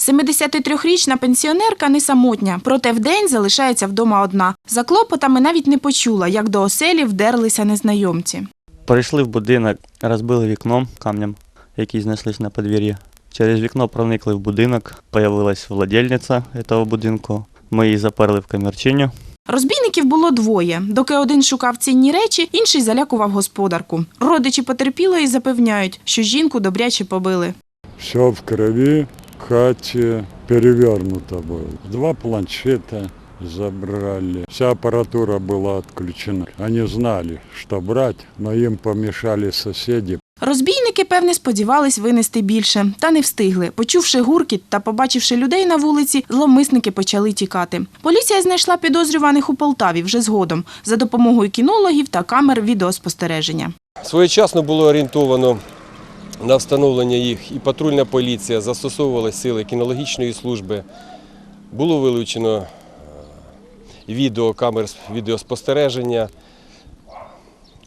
73-річна пенсіонерка не самотня, проте вдень залишається вдома одна. За клопотами навіть не почула, як до оселі вдерлися незнайомці. Прийшли в будинок, розбили вікно камнем, який знеслись на подвір'я. Через вікно проникли в будинок, появилась владельниця цього будинку. Ми її заперли в камерчиню. Розбійників було двоє. Доки один шукав цінні речі, інший залякував господарку. Родичі потерпілої запевняють, що жінку добряче побили. Все в крови, в хате перевернуто было. Два планшета забрали. Вся аппаратура была отключена. Они знали, что брать, но им помешали соседи. Розбійники, певне, сподівались винести більше, та не встигли. Почувши гуркіт та побачивши людей на вулиці, зловмисники почали тікати. Поліція знайшла підозрюваних у Полтаві вже згодом за допомогою кінологів та камер відеоспостереження. Своєчасно було орієнтовано на встановлення їх і патрульна поліція, застосовували сили кінологічної служби. Було вилучено е, відеокамер з відеоспостереження.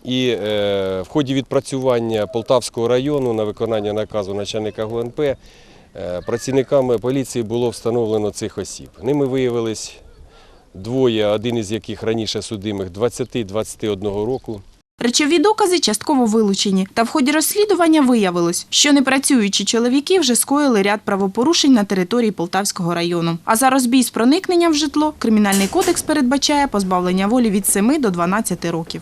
І е, в ході відпрацювання Полтавського району на виконання наказу начальника ГУНП е, працівниками поліції було встановлено цих осіб. Ними виявились двоє, один із яких раніше судимих 20-21 року. Речові докази частково вилучені, та в ході розслідування виявилось, що непрацюючі чоловіки вже скоїли ряд правопорушень на території Полтавського району. А за розбій з проникненням в житло Кримінальний кодекс передбачає позбавлення волі від 7 до 12 років.